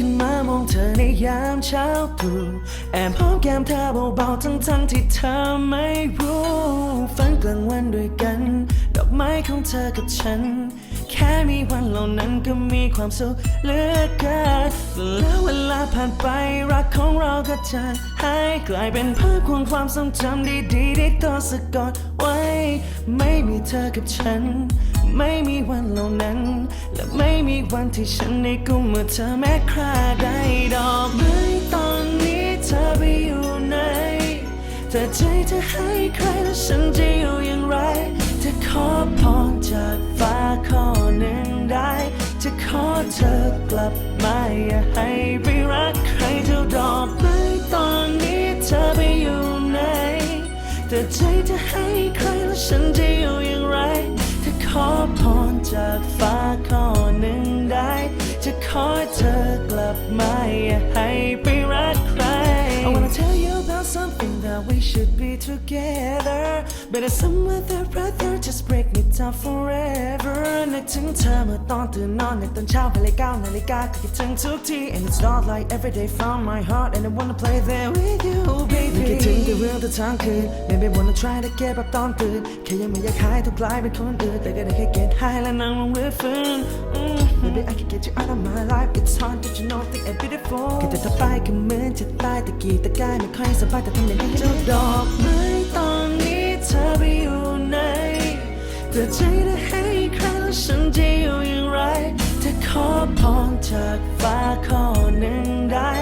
ขึ้นมามองเธอในยามเช้าตรู่แอบหอมแก้มเธอเบาๆทั้งทั้งๆที่เธอไม่รู้ ฝันกลางวันด้วยกัน ดอกไม้ของเธอกับฉัน แค่มีวันเหล่านั้นก็มีความสุขเหลือเกินแล้วเวลาผ่านไปรักของเราก็จางหายกลายเป็นภาพของความทรงจำดีๆที่ต้องสะกดไว้ ไม่มีเธอกับฉัน ไม่มีวันเหล่านั้น และไม่มีวันที่ฉันได้กุมมือเธอแม้คราใดดอกไม้ตอนนี้เธอไปอยู่ไหนแต่ใจจะให้ใครแล้วฉันจะ เธอกลับมาอย่าให้ไปรักใครเท่าดอกไม้ตอนนี้เธอไปอยู่ไหน แต่ใจจะให้ใครแล้วฉันจะอยู่อย่างไร ถ้าขอพรจากฟ้าข้อหนึ่งได้ จะขอเธอกลับมาอย่าให้ไปรักใคร something that we should be together But it's somewhere there brother just break me down forever นึกถึงเธอเมื่อตอนตื่นนอนในตอนเช้าเวลาเก้านาฬิกาก็คิดถึงทุกที And it's not like every day from my heart And I wanna play there with you baby คิดถึงแต่เรื่องแต่ทั้งคืน Maybe wanna try to get แบบตอนตื่นแค่ยังไม่อยากหายต้องกลายเป็นคนอื่นแต่ก็ได้แค่ get high และนั่งลงเรือฟื้น Mm, Maybe I can get you out of my life It's hard แต่ถ้าไปก็เหมือนจะตายตะกี้ตะกายไม่ค่อยสบายแต่ทำอย่างนี้เจ้าดอกไม้ตอนนี้เธอไปอยู่ไหนแต่ใจได้ให้ใครแล้วฉันจะอยู่อย่างไรจะขอพรจากฟ้าข้อหนึ่งได้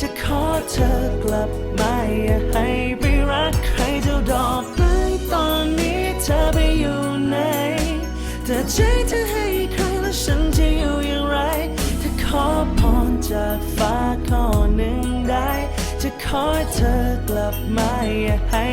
จะขอเธอกลับมาอย่าให้ไปรักใครเจ้าดอกไม้ตอนนี้เธอไปอยู่ไหนแต่ใจจะให้ใครแล้วฉันจะอยู่อย่างไรถ้าขอพร จากฟ้าข้อหนึ่งได้ จะขอเธอกลับมาอย่าให้